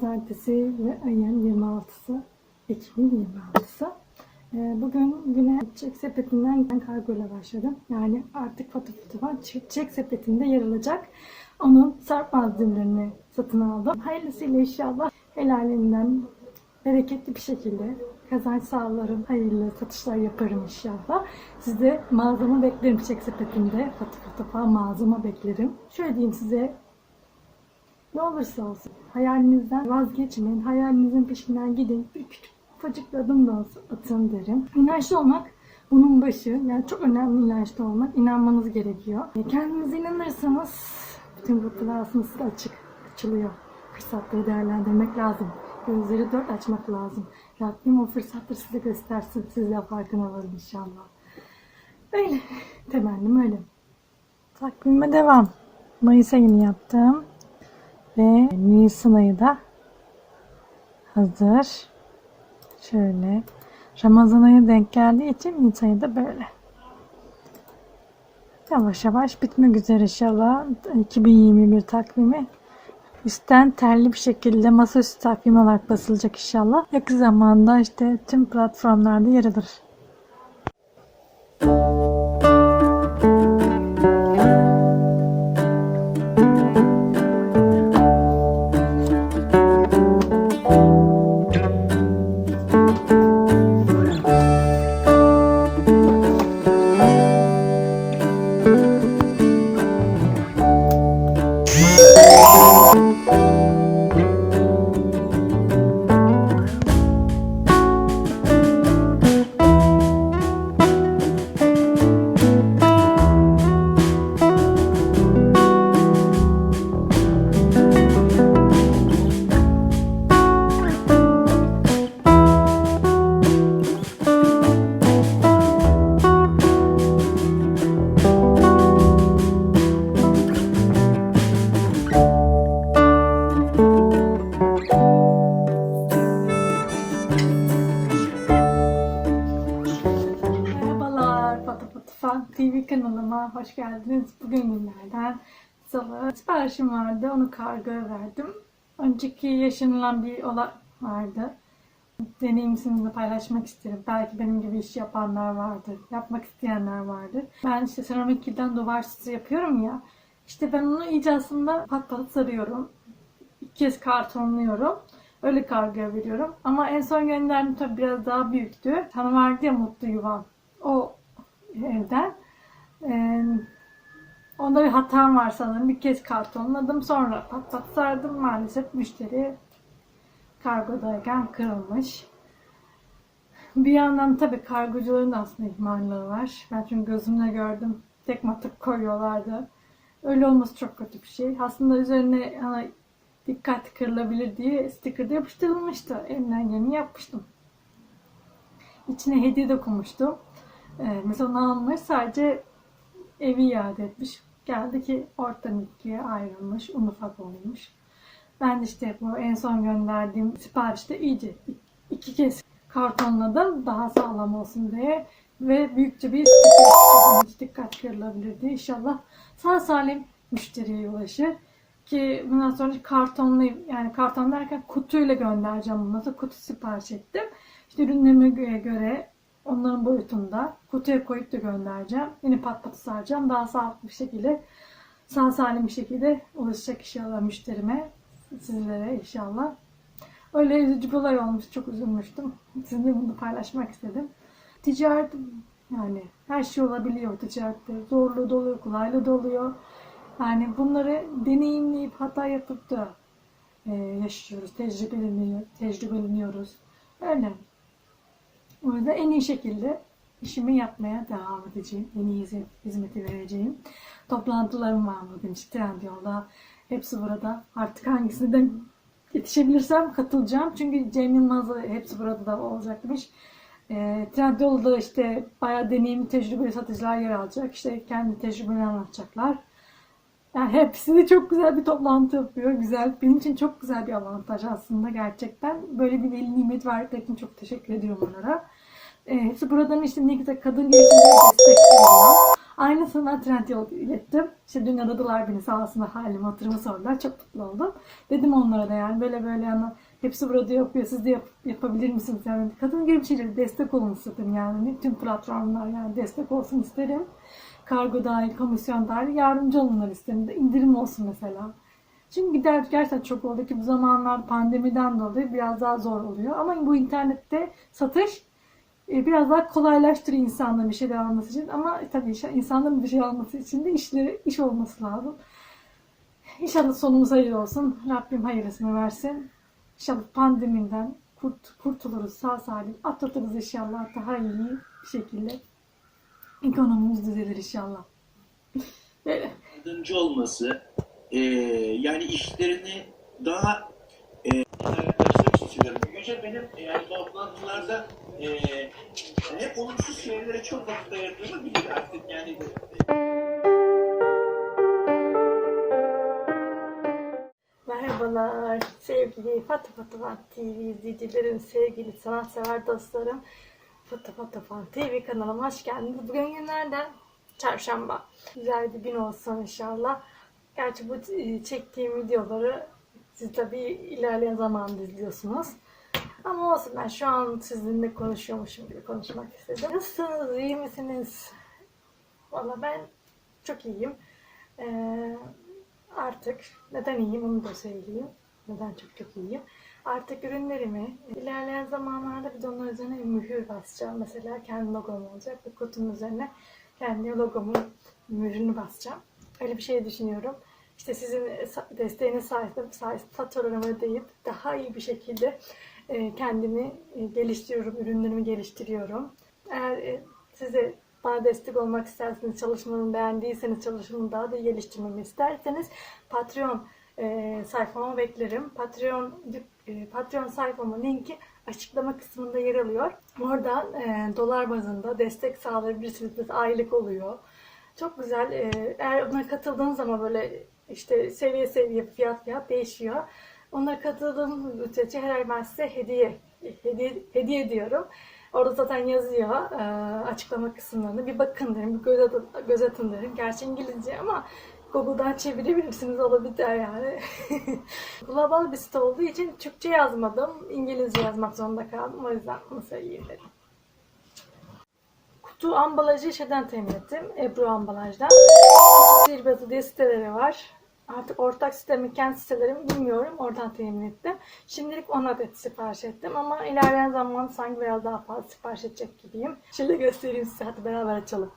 pazartesi ve ayın 26'sı, Ekim'in 26'sı. Ee, Bugün güne çiçek sepetinden gelen kargoyla başladım. Yani artık fotoğrafı çiçek sepetinde yer alacak. Onun sarp malzemelerini satın aldım. Hayırlısıyla inşallah helalinden bereketli bir şekilde kazanç sağlarım, hayırlı satışlar yaparım inşallah. Size mağazamı beklerim çiçek sepetinde. Fatı falan mağazama beklerim. Şöyle diyeyim size, ne olursa olsun hayalinizden vazgeçmeyin. Hayalinizin peşinden gidin. Bir küçük ufacık bir adım da olsa atın derim. İnançlı olmak bunun başı. Yani çok önemli inançlı olmak. İnanmanız gerekiyor. E, Kendinize inanırsanız bütün kapılar aslında size açık. Açılıyor. Fırsatları değerlendirmek lazım. Gözleri dört açmak lazım. Rabbim o fırsatları size göstersin. Siz de farkına varın inşallah. Öyle. Temennim öyle. Takvime devam. Mayıs ayını yaptım. Ve Nisan ayı da hazır. Şöyle. Ramazan ayı denk geldiği için Nisan ayı da böyle. Yavaş yavaş bitmek üzere inşallah 2021 takvimi. Üstten terli bir şekilde masaüstü takvim olarak basılacak inşallah. Yakın zamanda işte tüm platformlarda yer alır. Merhabalar salı siparişim vardı. Onu kargoya verdim. Önceki yaşanılan bir olay vardı. Deneyim sizinle paylaşmak isterim. Belki benim gibi iş yapanlar vardır. Yapmak isteyenler vardır. Ben işte seramikiden duvar süsü yapıyorum ya. İşte ben onu iyice aslında pat pat sarıyorum. İki kez kartonluyorum. Öyle kargoya veriyorum. Ama en son gönderdim tabii biraz daha büyüktü. Sana vardı ya mutlu yuvam. O evden. Ee, onda bir hatam var sanırım. Bir kez kartonladım. Sonra pat pat sardım. Maalesef müşteri kargodayken kırılmış. Bir yandan tabii kargocuların da aslında ihmalleri var. Ben çünkü gözümle gördüm. Tekme atıp koyuyorlardı. Öyle olması çok kötü bir şey. Aslında üzerine hani, dikkat kırılabilir diye sticker yapıştırılmıştı. Elimden geleni yapmıştım. İçine hediye de. Ee, mesela onu almış sadece evi iade etmiş. Geldi ki ortadan ikiye ayrılmış. Un ufak olmuş. Ben işte bu en son gönderdiğim siparişte iyice iki kez kartonladım. Daha sağlam olsun diye. Ve büyükçe bir hiç dikkat kırılabilir diye. İnşallah sağ salim müşteriye ulaşır. Ki bundan sonra kartonlayıp yani karton derken kutuyla göndereceğim bundan sonra kutu sipariş ettim. İşte ürünlerime göre onların boyutunda kutuya koyup da göndereceğim. Yine pat pat saracağım. Daha sağlıklı bir şekilde sağ salim bir şekilde ulaşacak inşallah müşterime. Sizlere inşallah. Öyle üzücü bir olay olmuş. Çok üzülmüştüm. Sizinle bunu paylaşmak istedim. Ticaret yani her şey olabiliyor ticarette. Zorlu da oluyor, kolaylı da oluyor. Yani bunları deneyimleyip hata yapıp da e, yaşıyoruz, tecrübeleniyor, tecrübeleniyoruz. Öyle. Yüzden en iyi şekilde işimi yapmaya devam edeceğim. En iyi hizmet- hizmeti vereceğim. Toplantılarım var bugün Trendyol'da. Hepsi burada. Artık hangisinden yetişebilirsem katılacağım. Çünkü Cem Yılmaz'la hepsi burada da olacakmış. E, Trendyol'da işte bayağı deneyimli tecrübeli satıcılar yer alacak. İşte kendi tecrübelerini anlatacaklar. Yani hepsi de çok güzel bir toplantı yapıyor. Güzel. Benim için çok güzel bir avantaj aslında gerçekten. Böyle bir veli nimet verdikleri için çok teşekkür ediyorum onlara. E, hepsi buradan işte ne güzel kadın gelişimine destek veriyor. Aynısını ben Trendyol'a ilettim. İşte dün aradılar beni sağ olsunlar halimi hatırımı sordular. Çok mutlu oldum. Dedim onlara da yani böyle böyle yani hepsi burada yapıyor siz de yap- yapabilir misiniz? Yani kadın gibi şeylere destek olun istedim yani. Tüm platformlar yani destek olsun isterim. Kargo dahil, komisyon dahil yardımcı olunlar isterim. İndirim olsun mesela. Çünkü gider gerçekten çok oldu ki bu zamanlar pandemiden dolayı biraz daha zor oluyor. Ama bu internette satış e, biraz daha kolaylaştırıyor insanların bir şeyler alması için. Ama tabii insanların bir şey alması için de işleri, iş olması lazım. İnşallah sonumuz hayır olsun. Rabbim hayırlısını versin. İnşallah pandemiden kurt, kurtuluruz sağ salim. Atlatırız inşallah daha iyi bir şekilde. Ekonomimiz düzelir inşallah. Böyle. yardımcı olması, e, yani işlerini daha e, yaklaşmak istiyorum. Yüce benim e, yani toplantılarda e, hep olumsuz şeylere çok vakit ayırdığımı bilir artık yani. Merhabalar sevgili Fatı Fatı TV izleyicilerim, sevgili sanatsever dostlarım. Fatı Fatı Fan TV kanalıma hoş geldiniz. Bugün günlerden çarşamba. Güzel bir gün olsun inşallah. Gerçi bu e, çektiğim videoları siz tabii ilerleyen zamanda izliyorsunuz. Ama olsun ben şu an sizinle konuşuyormuşum gibi konuşmak istedim. Nasılsınız? iyi misiniz? Valla ben çok iyiyim. Ee, artık neden iyiyim onu da söyleyeyim. Neden çok çok iyiyim. Artık ürünlerimi ilerleyen zamanlarda de onun üzerine bir mühür basacağım. Mesela kendi logom olacak. Bir kutunun üzerine kendi logomun mührünü basacağım. Öyle bir şey düşünüyorum. İşte sizin desteğiniz sayesinde, sayesinde faturalarımı deyip daha iyi bir şekilde e, kendimi e, geliştiriyorum, ürünlerimi geliştiriyorum. Eğer e, size bana destek olmak isterseniz, çalışmamı beğendiyseniz, çalışmamı daha da geliştirmemi isterseniz Patreon sayfama beklerim. Patreon e, Patreon sayfamın linki açıklama kısmında yer alıyor. Oradan e, dolar bazında destek sağlayabilirsiniz. Mesela aylık oluyor. Çok güzel. E, eğer ona katıldığınız zaman böyle işte seviye seviye fiyat fiyat değişiyor. Ona katıldığım müddetçe her ay ben size hediye hediye, hediye ediyorum. Orada zaten yazıyor e, açıklama kısımlarını. Bir bakın derim, bir göz göz atın derim. Gerçi İngilizce ama Google'dan çevirebilirsiniz olabilir yani. Global bir site olduğu için Türkçe yazmadım. İngilizce yazmak zorunda kaldım. O yüzden bunu söyleyeyim. Kutu ambalajı şeyden temin ettim. Ebru ambalajdan. Sihirbazı diye siteleri var. Artık ortak sitemin kendi sitelerimi bilmiyorum. Oradan temin ettim. Şimdilik 10 adet sipariş ettim ama ilerleyen zaman sanki biraz daha fazla sipariş edecek gibiyim. Şöyle göstereyim size. Hadi beraber açalım.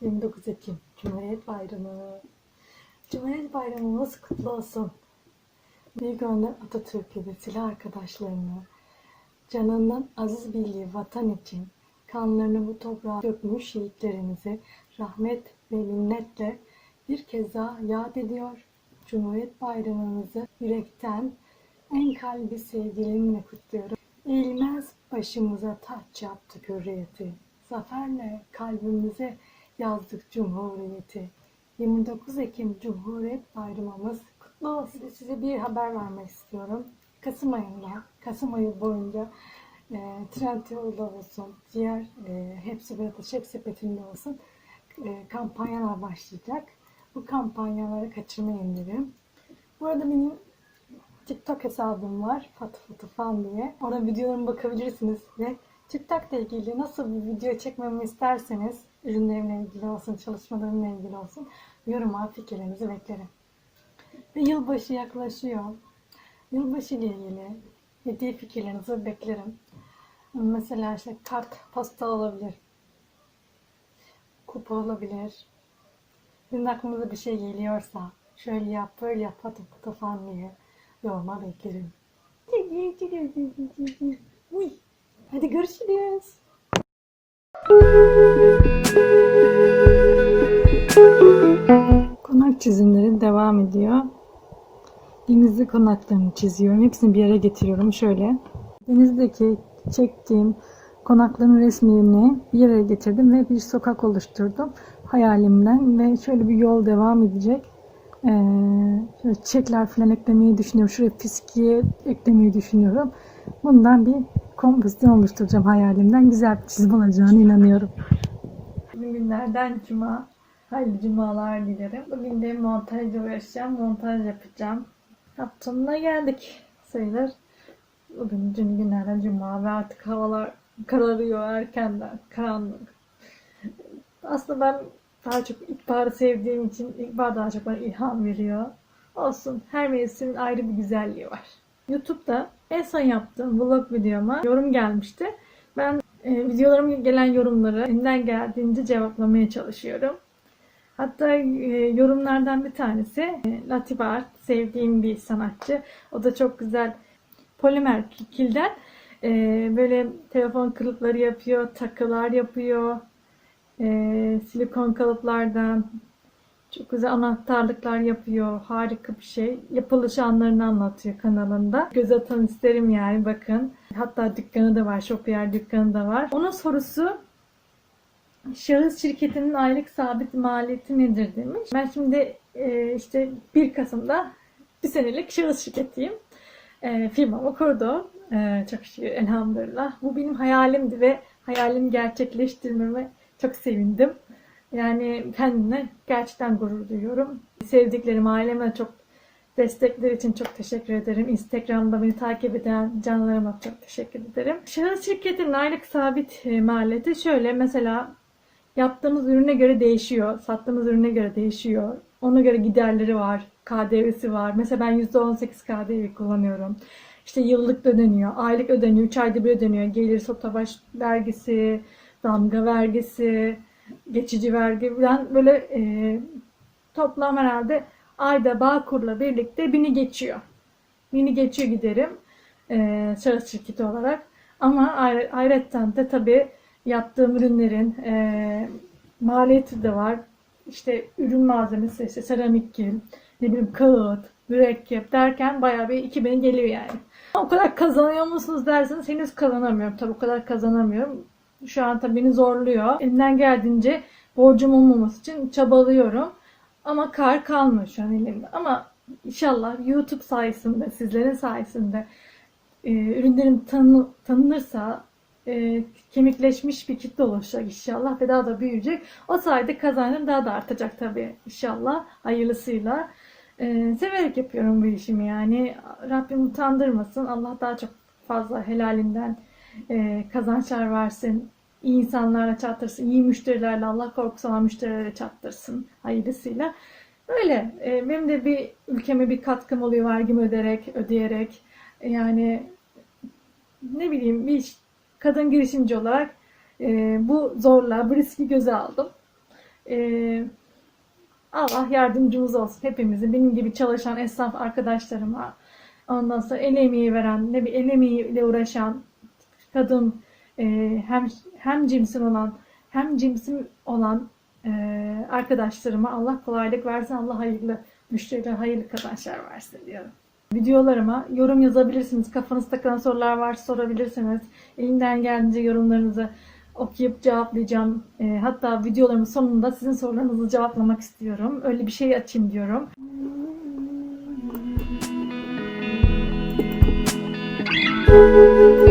29 Ekim Cumhuriyet Bayramı. Cumhuriyet Bayramımız kutlu olsun. Büyük Önder Atatürk'ü ve silah arkadaşlarını canından aziz bildiği vatan için kanlarını bu toprağa dökmüş şehitlerimizi rahmet ve minnetle bir kez daha yad ediyor. Cumhuriyet Bayramımızı yürekten en kalbi sevgilimle kutluyorum. Eğilmez başımıza taç yaptık hürriyeti. Zaferle kalbimize yazdık cumhuriyeti. 29 Ekim Cumhuriyet Bayramımız kutlu olsun. Size bir haber vermek istiyorum. Kasım ayında, Kasım ayı boyunca e, Trendyol'da olsun, diğer e, hepsi burada Şef Sepeti'nde olsun e, kampanyalar başlayacak. Bu kampanyaları kaçırmayın derim. Bu arada benim TikTok hesabım var. Fatı Fatı Fan diye. Ona videolarıma bakabilirsiniz ve TikTok'la ilgili nasıl bir video çekmemi isterseniz ürünlerimle ilgili olsun, çalışmalarımla ilgili olsun yoruma fikirlerinizi beklerim. Ve yılbaşı yaklaşıyor. Yılbaşı ile ilgili hediye fikirlerinizi beklerim. Mesela işte kart, pasta olabilir. Kupa olabilir. Sizin aklınıza bir şey geliyorsa şöyle yap, böyle yap, patı falan diye yoruma beklerim. Uy, hadi görüşürüz. Konak çizimleri devam ediyor. Denizli konaklarını çiziyorum. Hepsini bir yere getiriyorum. Şöyle. Denizdeki çektiğim konakların resmini bir yere getirdim ve bir sokak oluşturdum hayalimden ve şöyle bir yol devam edecek. Ee, şöyle çiçekler falan eklemeyi düşünüyorum. Şuraya fiskiye eklemeyi düşünüyorum. Bundan bir kompozisyon oluşturacağım hayalimden. Güzel bir çizim olacağına inanıyorum. Bugün günlerden cuma. Hayırlı cumalar dilerim. Bugün de montajla uğraşacağım. Montaj yapacağım. Haftanına geldik sayılır. Bugün dün günlerden cuma ve artık havalar kararıyor erkenden. Karanlık. Aslında ben daha çok ilkbaharı sevdiğim için ilkbahar daha çok bana ilham veriyor. Olsun. Her mevsimin ayrı bir güzelliği var. YouTube'da en son yaptığım vlog videoma yorum gelmişti. Ben e, videolarıma gelen yorumları elinden geldiğince cevaplamaya çalışıyorum. Hatta e, yorumlardan bir tanesi e, Latif Art, sevdiğim bir sanatçı. O da çok güzel polimer kilden e, böyle telefon kılıfları yapıyor, takılar yapıyor, e, silikon kalıplardan çok güzel anahtarlıklar yapıyor. Harika bir şey. Yapılış anlarını anlatıyor kanalında. Göz atın isterim yani bakın. Hatta dükkanı da var. Shopier dükkanı da var. Onun sorusu şahıs şirketinin aylık sabit maliyeti nedir demiş. Ben şimdi e, işte 1 Kasım'da bir senelik şahıs şirketiyim. E, firmamı kurdu. E, çok şükür elhamdülillah. Bu benim hayalimdi ve hayalimi gerçekleştirmeme çok sevindim. Yani kendime gerçekten gurur duyuyorum. Sevdiklerim, aileme çok destekleri için çok teşekkür ederim. Instagram'da beni takip eden canlarıma çok teşekkür ederim. Şahıs şirketinin aylık sabit e, maliyeti şöyle mesela yaptığımız ürüne göre değişiyor. Sattığımız ürüne göre değişiyor. Ona göre giderleri var. KDV'si var. Mesela ben %18 KDV kullanıyorum. İşte yıllık ödeniyor, aylık ödeniyor, 3 ayda bir ödeniyor. Gelir sotabaş vergisi, damga vergisi, geçici vergi falan böyle e, toplam herhalde ayda Bağkur'la birlikte bini geçiyor. Bini geçiyor giderim e, şahıs şirketi olarak. Ama ayrı, ayrıca de tabii yaptığım ürünlerin e, maliyeti de var. İşte ürün malzemesi, işte seramik kil, ne bileyim kağıt, mürekkep derken bayağı bir 2000 geliyor yani. O kadar kazanıyor musunuz derseniz henüz kazanamıyorum. Tabii o kadar kazanamıyorum. Şu an tabii beni zorluyor. Elimden geldiğince borcum olmaması için çabalıyorum. Ama kar kalmıyor şu an elimde. Ama inşallah YouTube sayesinde, sizlerin sayesinde e, ürünlerim tanı, tanınırsa e, kemikleşmiş bir kitle oluşacak inşallah ve daha da büyüyecek. O sayede kazancım daha da artacak tabii inşallah hayırlısıyla. E, severek yapıyorum bu işimi yani. Rabbim utandırmasın. Allah daha çok fazla helalinden e, kazançlar versin. İyi insanlarla çattırsın. iyi müşterilerle Allah korkusu olan müşterilerle çattırsın. Hayırlısıyla. Öyle. E, benim de bir ülkeme bir katkım oluyor vergimi öderek, ödeyerek. Yani ne bileyim bir kadın girişimci olarak e, bu zorla, bu riski göze aldım. E, Allah yardımcımız olsun hepimizin. Benim gibi çalışan esnaf arkadaşlarıma, ondan sonra el emeği veren, ne bir el emeğiyle uğraşan kadın, e, hem hem cimsim olan, hem cimsim olan e, arkadaşlarıma Allah kolaylık versin, Allah hayırlı müşteriler, hayırlı kazançlar versin diyorum. Videolarıma yorum yazabilirsiniz. Kafanızda takılan sorular varsa sorabilirsiniz. Elimden geldiğince yorumlarınızı okuyup cevaplayacağım. E, hatta videolarımın sonunda sizin sorularınızı cevaplamak istiyorum. Öyle bir şey açayım diyorum. Thank